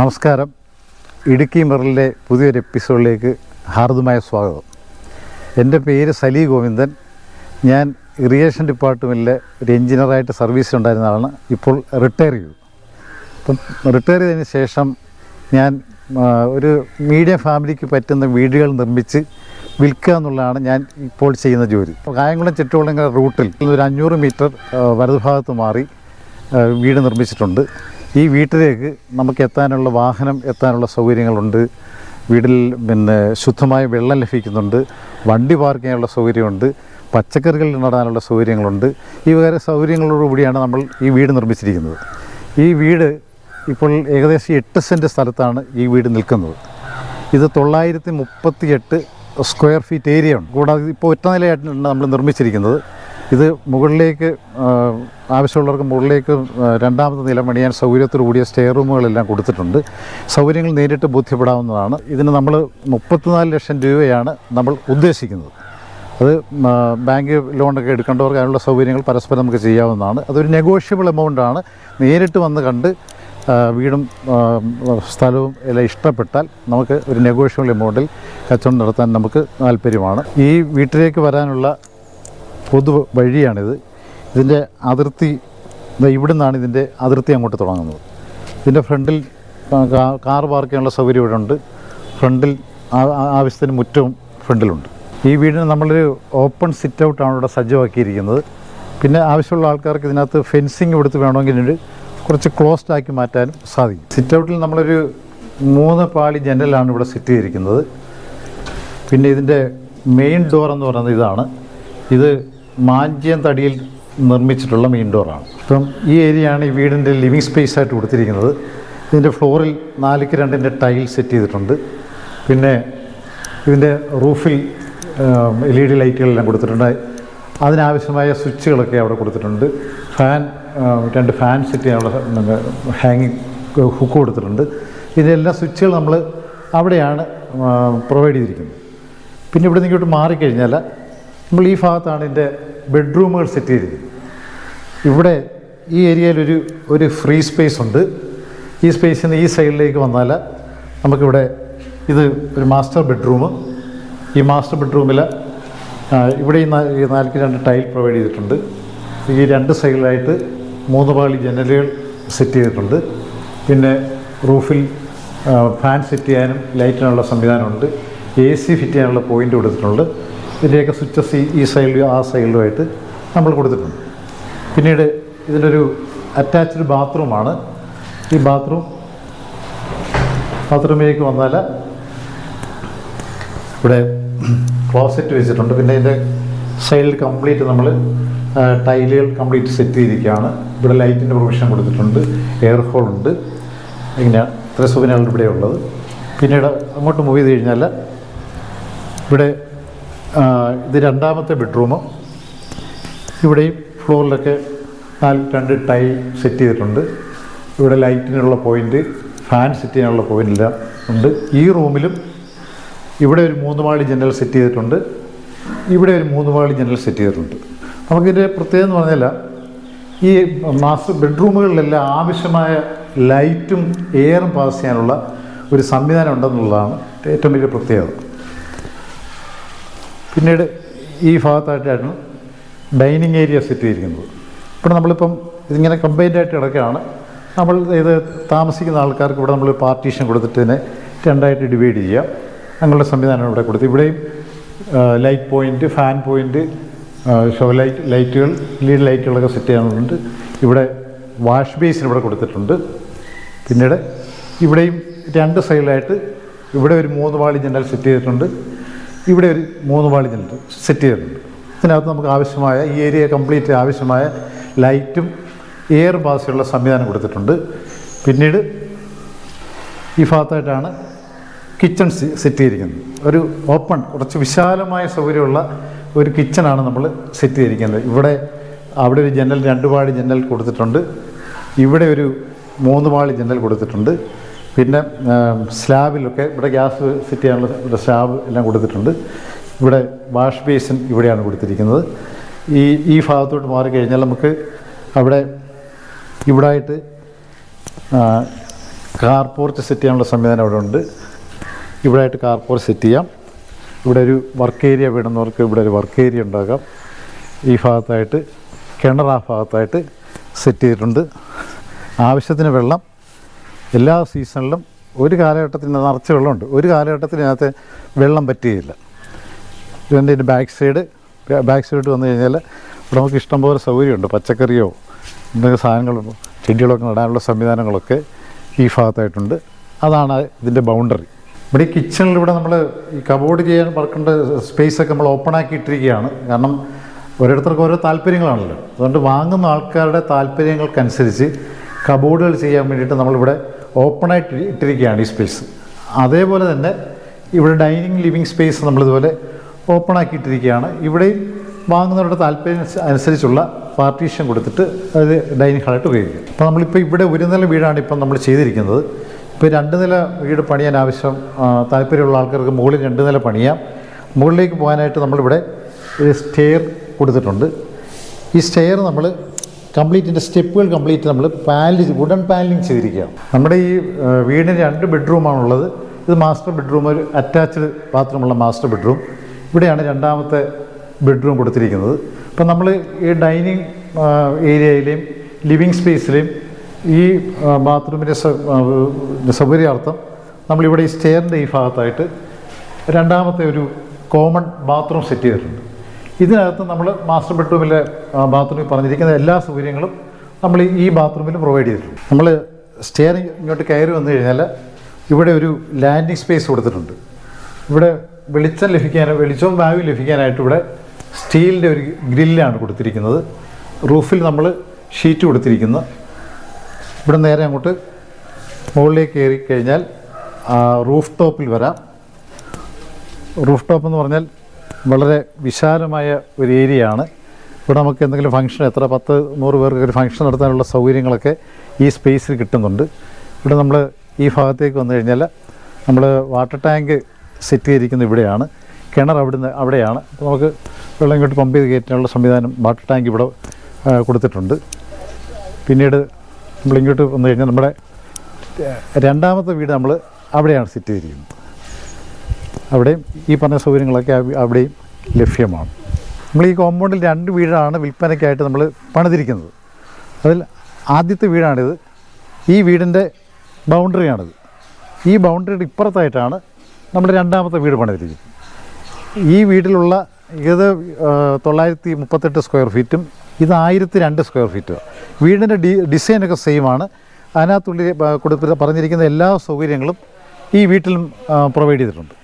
നമസ്കാരം. ഇടുക്കി മെറിലെ പുതിയൊരു എപ്പിസോഡിലേക്ക് ഹാർദമായ സ്വാഗതം. എന്റെ പേര് സലി ഗോവിന്ദൻ. ഞാൻ ഇറിഗേഷൻ ഡിപ്പാർട്ട്മെന്റിലെ ഒരു എഞ്ചിനീയറായിട്ട് സർവീസ് ഉണ്ടായിരുന്ന ആളാണ്. ഇപ്പോൾ റിട്ടയർ ചെയ്തു. അപ്പം റിട്ടയർ ചെയ്തതിന് ശേഷം ഞാൻ ഒരു മീഡിയം ഫാമിലിക്ക് പറ്റുന്ന വീടുകൾ നിർമ്മിച്ച് വിൽക്കുക എന്നുള്ളതാണ് ഞാൻ ഇപ്പോൾ ചെയ്യുന്ന ജോലി. കായംകുളം ചുറ്റുവള്ളങ്ങളുടെ റൂട്ടിൽ ഒരു അഞ്ഞൂറ് മീറ്റർ വലതുഭാഗത്ത് മാറി വീട് നിർമ്മിച്ചിട്ടുണ്ട്. ഈ വീട്ടിലേക്ക് നമുക്ക് എത്താനുള്ള വാഹനം എത്താനുള്ള സൗകര്യങ്ങളുണ്ട്. വീട്ടിൽ പിന്നെ ശുദ്ധമായ വെള്ളം ലഭിക്കുന്നുണ്ട്. വണ്ടി പാർക്ക് ചെയ്യാനുള്ള സൗകര്യമുണ്ട്. പച്ചക്കറികൾ നടാനുള്ള സൗകര്യങ്ങളുണ്ട്. ഈ വേറെ സൗകര്യങ്ങളോടുകൂടിയാണ് നമ്മൾ ഈ വീട് നിർമ്മിച്ചിരിക്കുന്നത്. ഈ വീട് ഇപ്പോൾ ഏകദേശം എട്ട് സെന്റ് സ്ഥലത്താണ് ഈ വീട് നിൽക്കുന്നത്. ഇത് തൊള്ളായിരത്തി മുപ്പത്തി എട്ട് സ്ക്വയർ ഫീറ്റ് ഏരിയ ഉണ്ട് കൂടാതെ ഇപ്പോൾ ഒറ്റ നിലയായിട്ടാണ് നമ്മൾ നിർമ്മിച്ചിരിക്കുന്നത്. ഇത് മുകളിലേക്ക് ആവശ്യമുള്ളവർക്ക് മുകളിലേക്ക് രണ്ടാമത്തെ നില പണിയാൻ സൗകര്യത്തോടു കൂടിയ സ്റ്റെയർ റൂമുകളെല്ലാം കൊടുത്തിട്ടുണ്ട്. സൗകര്യങ്ങൾ നേരിട്ട് ബോധ്യപ്പെടാവുന്നതാണ്. ഇതിന് നമ്മൾ മുപ്പത്തിനാല് ലക്ഷം രൂപയാണ് നമ്മൾ ഉദ്ദേശിക്കുന്നത്. അത് ബാങ്ക് ലോണൊക്കെ എടുക്കേണ്ടവർക്ക് അതിനുള്ള സൗകര്യങ്ങൾ പരസ്പരം നമുക്ക് ചെയ്യാവുന്നതാണ്. അതൊരു നെഗോഷ്യബിൾ എമൗണ്ടാണ് നേരിട്ട് വന്ന് കണ്ട് വീടും സ്ഥലവും എല്ലാം ഇഷ്ടപ്പെട്ടാൽ നമുക്ക് ഒരു നെഗോഷ്യബിൾ എമൗണ്ടിൽ കച്ചവടം നടത്താൻ നമുക്ക് താല്പര്യമാണ്. ഈ വീട്ടിലേക്ക് വരാനുള്ള പൊതു വഴിയാണിത് ഇതിന്റെ അതിർത്തി ഇവിടെ നിന്നാണ് ഇതിന്റെ അതിർത്തി അങ്ങോട്ട് തുടങ്ങുന്നത്. ഇതിന്റെ ഫ്രണ്ടിൽ കാർ പാർക്ക് ചെയ്യാനുള്ള സൗകര്യം ഇവിടെ ഉണ്ട് ഫ്രണ്ടിൽ ആവശ്യത്തിന് മുറ്റവും ഫ്രണ്ടിലുണ്ട്. ഈ വീടിന് നമ്മളൊരു ഓപ്പൺ സിറ്റ് ഔട്ടാണ് ഇവിടെ സജ്ജമാക്കിയിരിക്കുന്നത്. പിന്നെ ആവശ്യമുള്ള ആൾക്കാർക്ക് ഇതിനകത്ത് ഫെൻസിങ് കൊടുത്ത് വേണമെങ്കിൽ കുറച്ച് ക്ലോസ്ഡ് ആക്കി മാറ്റാനും സാധിക്കും. സിറ്റ് ഔട്ടിൽ നമ്മളൊരു മൂന്ന് പാളി ജനലാണ് ഇവിടെ സെറ്റ് ചെയ്തിരിക്കുന്നത്. പിന്നെ ഇതിന്റെ മെയിൻ ഡോർ എന്ന് പറയുന്നത് ഇതാണ്. ഇത് മാഞ്ചിയം തടിയിൽ നിർമ്മിച്ചിട്ടുള്ള മെയിൻ ഡോറാണ് ഇപ്പം ഈ ഏരിയയാണ് ഈ വീടിന്റെ ലിവിങ് സ്പേസ് ആയിട്ട് കൊടുത്തിരിക്കുന്നത്. ഇതിന്റെ ഫ്ലോറിൽ നാലിക്ക് രണ്ടിന്റെ ടൈൽ സെറ്റ് ചെയ്തിട്ടുണ്ട്. പിന്നെ ഇതിന്റെ റൂഫിൽ എൽ ഇ ഡി ലൈറ്റുകളെല്ലാം കൊടുത്തിട്ടുണ്ട്. അതിനാവശ്യമായ സ്വിച്ചുകളൊക്കെ അവിടെ കൊടുത്തിട്ടുണ്ട്. ഫാൻ രണ്ട് ഫാൻ സെറ്റ് അവിടെ ഹാങ്ങിങ് ഹുക്ക് കൊടുത്തിട്ടുണ്ട്. ഇതിന്റെ എല്ലാ സ്വിച്ചുകൾ നമ്മൾ അവിടെയാണ് പ്രൊവൈഡ് ചെയ്തിരിക്കുന്നത്. പിന്നെ ഇവിടെ നിന്ന് ഇങ്ങോട്ട് മാറിക്കഴിഞ്ഞാൽ നമ്മൾ ഈ ഭാഗത്താണ് ഇതിന്റെ ബെഡ്റൂമുകൾ സെറ്റ് ചെയ്തിരിക്കും ഇവിടെ ഈ ഏരിയയിൽ ഒരു ഫ്രീ സ്പേസ് ഉണ്ട്. ഈ സ്പേസിൽ നിന്ന് ഈ സൈഡിലേക്ക് വന്നാൽ നമുക്കിവിടെ ഇത് ഒരു മാസ്റ്റർ ബെഡ്റൂം. ഈ മാസ്റ്റർ ബെഡ്റൂമിൽ ഇവിടെ ഈ നാ- ഈ നാലിക്ക് രണ്ട് ടൈൽ പ്രൊവൈഡ് ചെയ്തിട്ടുണ്ട്. ഈ രണ്ട് സൈഡിലായിട്ട് മൂന്ന് പാളി ജനലുകൾ സെറ്റ് ചെയ്തിട്ടുണ്ട്. പിന്നെ റൂഫിൽ ഫാൻ സെറ്റ് ചെയ്യാനും ലൈറ്റിനുള്ള സംവിധാനമുണ്ട്. എ സി ഫിറ്റ് ചെയ്യാനുള്ള പോയിന്റ് കൊടുത്തിട്ടുണ്ട്. ഇതിന്റെയൊക്കെ സ്വിച്ചസ് ഈ സൈഡിലും ആ സൈഡിലുമായിട്ട് നമ്മൾ കൊടുത്തിട്ടുണ്ട്. പിന്നീട് ഇതിലൊരു അറ്റാച്ച്ഡ് ബാത്റൂമാണ്. ഈ ബാത്റൂം ബാത്റൂമിലേക്ക് വന്നാൽ ഇവിടെ ക്ലോസറ്റ് വെച്ചിട്ടുണ്ട്. പിന്നെ ഇതിന്റെ സൈഡിൽ കംപ്ലീറ്റ് നമ്മൾ ടൈലുകൾ കംപ്ലീറ്റ് സെറ്റ് ചെയ്തിരിക്കുകയാണ്. ഇവിടെ ലൈറ്റിന്റെ പ്രൊവിഷൻ കൊടുത്തിട്ടുണ്ട്. എയർ ഹോൾ ഉണ്ട്. ഇങ്ങനെയാണ് ഇത്ര സൗകര്യമാണ് ഇവിടെ ഉള്ളത് പിന്നീട് അങ്ങോട്ട് മൂവ് ചെയ്ത് കഴിഞ്ഞാൽ ഇവിടെ ഇത് രണ്ടാമത്തെ ബെഡ്റൂം ഇവിടെയും ഫ്ലോറിലൊക്കെ നാല് രണ്ട് ടൈ സെറ്റ് ചെയ്തിട്ടുണ്ട്. ഇവിടെ ലൈറ്റിനുള്ള പോയിന്റ് ഫാൻ സെറ്റ് ചെയ്യാനുള്ള പോയിന്റ് എല്ലാം ഉണ്ട്. ഈ റൂമിലും ഇവിടെ ഒരു മൂന്ന് മാളി ജനൽ സെറ്റ് ചെയ്തിട്ടുണ്ട്. ഇവിടെ ഒരു മൂന്ന് മാളി ജനൽ സെറ്റ് ചെയ്തിട്ടുണ്ട്. നമുക്കിതിന്റെ പ്രത്യേകത എന്ന് പറഞ്ഞാൽ ഈ മാസ്റ്റർ ബെഡ്റൂമുകളിലെല്ലാം ആവശ്യമായ ലൈറ്റും എയറും പാസ് ചെയ്യാനുള്ള ഒരു സംവിധാനം ഉണ്ടെന്നുള്ളതാണ് ഏറ്റവും വലിയ പ്രത്യേകത. പിന്നീട് ഈ ഭാഗത്തായിട്ടായിരുന്നു ഡൈനിങ് ഏരിയ സെറ്റ് ചെയ്തിരിക്കുന്നത്. ഇപ്പോൾ നമ്മളിപ്പം ഇതിങ്ങനെ കമ്പൈൻഡ് ആയിട്ട് കിടക്കുകയാണ്. നമ്മൾ ഇത് താമസിക്കുന്ന ആൾക്കാർക്ക് ഇവിടെ നമ്മൾ പാർട്ടീഷൻ കൊടുത്തിട്ട് ഇതിനെ രണ്ടായിട്ട് ഡിവൈഡ് ചെയ്യാം. അങ്ങനെയുള്ള സംവിധാനം ഇവിടെ കൊടുത്ത് ഇവിടെയും light point fan point show light ലൈറ്റുകൾ ലീഡ് ലൈറ്റുകളൊക്കെ സെറ്റ് ചെയ്യാനുണ്ട്. ഇവിടെ വാഷ് ബേസിൻ ഇവിടെ കൊടുത്തിട്ടുണ്ട്. പിന്നീട് ഇവിടെയും രണ്ട് സൈഡിലായിട്ട് ഇവിടെ ഒരു മൂന്ന് വാളി ജനൽ സെറ്റ് ചെയ്തിട്ടുണ്ട്. ഇവിടെ ഒരു മൂന്ന് പാളി ജനൽ സെറ്റ് ചെയ്തിട്ടുണ്ട്. ഇതിനകത്ത് നമുക്ക് ആവശ്യമായ ഈ ഏരിയ കംപ്ലീറ്റ് ആവശ്യമായ ലൈറ്റും എയർ പാസിയുള്ള സംവിധാനം കൊടുത്തിട്ടുണ്ട്. പിന്നീട് ഈ ഭാഗത്തായിട്ടാണ് കിച്ചൺ സെറ്റ് ചെയ്തിരിക്കുന്നത്. ഒരു ഓപ്പൺ കുറച്ച് വിശാലമായ സൗകര്യമുള്ള ഒരു കിച്ചണാണ് നമ്മൾ സെറ്റ് ചെയ്തിരിക്കുന്നത്. ഇവിടെ അവിടെ ഒരു ജനൽ രണ്ട് പാളി ജനൽ കൊടുത്തിട്ടുണ്ട്. ഇവിടെ ഒരു മൂന്ന് പാളി ജനൽ കൊടുത്തിട്ടുണ്ട്. പിന്നെ സ്ലാബിലൊക്കെ ഇവിടെ ഗ്യാസ് സെറ്റ് ചെയ്യാനുള്ള ഇവിടെ സ്ലാബ് എല്ലാം കൊടുത്തിട്ടുണ്ട്. ഇവിടെ വാഷ് ബേസിൻ ഇവിടെയാണ് കൊടുത്തിരിക്കുന്നത്. ഈ ഈ ഭാഗത്തോട്ട് മാറിക്കഴിഞ്ഞാൽ നമുക്ക് അവിടെ ഇവിടായിട്ട് കാർ പോർച്ച് സെറ്റ് ചെയ്യാനുള്ള സംവിധാനം അവിടെ ഉണ്ട്. ഇവിടായിട്ട് കാർ പോർച്ച് സെറ്റ് ചെയ്യാം. ഇവിടെ ഒരു വർക്ക് ഏരിയ വേണമെന്നവർക്ക് ഇവിടെ ഒരു വർക്ക് ഏരിയ ഉണ്ടാകാം. ഈ ഭാഗത്തായിട്ട് കിണർ ആ ഭാഗത്തായിട്ട് സെറ്റ് ചെയ്തിട്ടുണ്ട്. ആവശ്യത്തിന് വെള്ളം എല്ലാ സീസണിലും ഒരു കാലഘട്ടത്തിൽ നിറച്ച് വെള്ളമുണ്ട്. ഒരു കാലഘട്ടത്തിൽ ഇതിനകത്ത് വെള്ളം പറ്റുകയില്ല ഇതിന്റെ ബാക്ക് സൈഡ് ബാക്ക് സൈഡ് വന്നു കഴിഞ്ഞാൽ ഇവിടെ നമുക്ക് ഇഷ്ടംപോലെ സൗകര്യമുണ്ട്. പച്ചക്കറിയോ എന്തെങ്കിലും സാധനങ്ങളോ ചെടികളൊക്കെ നടാനുള്ള സംവിധാനങ്ങളൊക്കെ ഈ ഭാഗത്തായിട്ടുണ്ട്. അതാണ് ഇതിന്റെ ബൗണ്ടറി ഇവിടെ ഈ കിച്ചണിൽ ഇവിടെ നമ്മൾ ഈ കബോർഡ് ചെയ്യാൻ പറക്കേണ്ട സ്പേസൊക്കെ നമ്മൾ ഓപ്പൺ ആക്കി ഇട്ടിരിക്കുകയാണ് കാരണം ഓരോരുത്തർക്കും ഓരോ താല്പര്യങ്ങളാണല്ലോ. അതുകൊണ്ട് വാങ്ങുന്ന ആൾക്കാരുടെ താല്പര്യങ്ങൾക്കനുസരിച്ച് കബോർഡുകൾ ചെയ്യാൻ വേണ്ടിയിട്ട് നമ്മളിവിടെ ഓപ്പണായിട്ട് ഇട്ടിരിക്കുകയാണ് ഈ സ്പേസ് അതേപോലെ തന്നെ ഇവിടെ ഡൈനിങ് ലിവിങ് സ്പേസ് നമ്മളിതുപോലെ ഓപ്പൺ ആക്കിയിട്ടിരിക്കുകയാണ് ഇവിടെയും വാങ്ങുന്നവരുടെ താല്പര്യം അനുസരിച്ചുള്ള പാർട്ടീഷൻ കൊടുത്തിട്ട് അത് ഡൈനിങ് ഹാളായിട്ട് ഉപയോഗിക്കും. അപ്പോൾ നമ്മളിപ്പോൾ ഇവിടെ ഒരു നില വീടാണ് ഇപ്പം നമ്മൾ ചെയ്തിരിക്കുന്നത്. ഇപ്പോൾ രണ്ട് നില വീട് പണിയാൻ ആവശ്യം താല്പര്യമുള്ള ആൾക്കാർക്ക് മുകളിൽ രണ്ട് നില പണിയാം. മുകളിലേക്ക് പോകാനായിട്ട് നമ്മളിവിടെ ഒരു സ്റ്റെയർ കൊടുത്തിട്ടുണ്ട്. ഈ സ്റ്റെയർ നമ്മൾ കംപ്ലീറ്റിന്റെ സ്റ്റെപ്പുകൾ കംപ്ലീറ്റ് നമ്മൾ പാനൽ വുഡൻ പാനലിങ് ചെയ്തിരിക്കുകയാണ്. നമ്മുടെ ഈ വീടിന് രണ്ട് ബെഡ്റൂമാണുള്ളത്. ഇത് മാസ്റ്റർ ബെഡ്റൂം ഒരു അറ്റാച്ച്ഡ് ബാത്റൂമുള്ള മാസ്റ്റർ ബെഡ്റൂം. ഇവിടെയാണ് രണ്ടാമത്തെ ബെഡ്റൂം കൊടുത്തിരിക്കുന്നത്. അപ്പം നമ്മൾ ഈ ഡൈനിങ് ഏരിയയിലെയും ലിവിങ് സ്പേസിലെയും ഈ ബാത്റൂമിന്റെ സൗകര്യാർത്ഥം നമ്മളിവിടെ ഈ സ്റ്റെയറിന്റെ ഈ ഭാഗത്തായിട്ട് രണ്ടാമത്തെ ഒരു കോമൺ ബാത്റൂം സെറ്റ് ചെയ്തിട്ടുണ്ട്. ഇതിനകത്ത് നമ്മൾ മാസ്റ്റർ ബെഡ്റൂമിലെ ബാത്റൂമിൽ പറഞ്ഞിരിക്കുന്ന എല്ലാ സൗകര്യങ്ങളും നമ്മൾ ഈ ബാത്റൂമിൽ പ്രൊവൈഡ് ചെയ്തിട്ടുണ്ട്. നമ്മൾ സ്റ്റെയർ ഇങ്ങോട്ട് കയറി വന്നു കഴിഞ്ഞാൽ ഇവിടെ ഒരു ലാൻഡിങ് സ്പേസ് കൊടുത്തിട്ടുണ്ട്. ഇവിടെ വെളിച്ചം ലഭിക്കാൻ വെളിച്ചവും വായു ലഭിക്കാനായിട്ട് ഇവിടെ സ്റ്റീലിന്റെ ഒരു ഗ്രില്ലാണ് കൊടുത്തിരിക്കുന്നത്. റൂഫിൽ നമ്മൾ ഷീറ്റ് കൊടുത്തിരിക്കുന്നു. ഇവിടെ നേരെ അങ്ങോട്ട് മുകളിലേക്ക് കയറി കഴിഞ്ഞാൽ റൂഫ് ടോപ്പിൽ വരാം. റൂഫ് ടോപ്പ് എന്ന് പറഞ്ഞാൽ വളരെ വിശാലമായ ഒരു ഏരിയയാണ്. ഇവിടെ നമുക്ക് എന്തെങ്കിലും ഫംഗ്ഷൻ എത്ര പത്ത് നൂറ് പേർക്ക് ഒരു ഫംഗ്ഷൻ നടത്താനുള്ള സൗകര്യങ്ങളൊക്കെ ഈ സ്പേസിൽ കിട്ടുന്നുണ്ട്. ഇവിടെ നമ്മൾ ഈ ഭാഗത്തേക്ക് വന്നു കഴിഞ്ഞാൽ നമ്മൾ വാട്ടർ ടാങ്ക് സെറ്റ് ചെയ്തിരിക്കുന്നത് ഇവിടെയാണ്. കിണർ അവിടുന്ന് അവിടെയാണ്. അപ്പോൾ നമുക്ക് വെള്ളം ഇങ്ങോട്ട് പമ്പ് ചെയ്ത് കയറ്റാനുള്ള സംവിധാനം വാട്ടർ ടാങ്ക് ഇവിടെ കൊടുത്തിട്ടുണ്ട്. പിന്നീട് നമ്മളിങ്ങോട്ട് വന്നു കഴിഞ്ഞാൽ നമ്മുടെ രണ്ടാമത്തെ വീട് നമ്മൾ അവിടെയാണ് സെറ്റ് ചെയ്തിരിക്കുന്നത്. അവിടെയും ഈ പറഞ്ഞ സൗകര്യങ്ങളൊക്കെ അവി- അവിടെയും ലഭ്യമാണ്. നമ്മൾ ഈ കോമ്പൗണ്ടിൽ രണ്ട് വീടാണ് വിൽപ്പനയ്ക്കായിട്ട് നമ്മൾ പണിതിരിക്കുന്നത്. അതിൽ ആദ്യത്തെ വീടാണിത്. ഈ വീടിന്റെ ബൗണ്ടറിയാണിത് ഈ ബൗണ്ടറിയുടെ ഇപ്പുറത്തായിട്ടാണ് നമ്മൾ രണ്ടാമത്തെ വീട് പണിതിരിക്കുന്നത്. ഈ വീട്ടിലുള്ള ഇത് തൊള്ളായിരത്തി മുപ്പത്തെട്ട് സ്ക്വയർ ഫീറ്റും ഇത് ആയിരത്തി രണ്ട് സ്ക്വയർ ഫീറ്റും വീടിന്റെ ഡി ഡിസൈനൊക്കെ സെയിമാണ് അതിനകത്തുള്ളിൽ കൊടുത്ത് പറഞ്ഞിരിക്കുന്ന എല്ലാ സൗകര്യങ്ങളും ഈ വീട്ടിലും പ്രൊവൈഡ് ചെയ്തിട്ടുണ്ട്.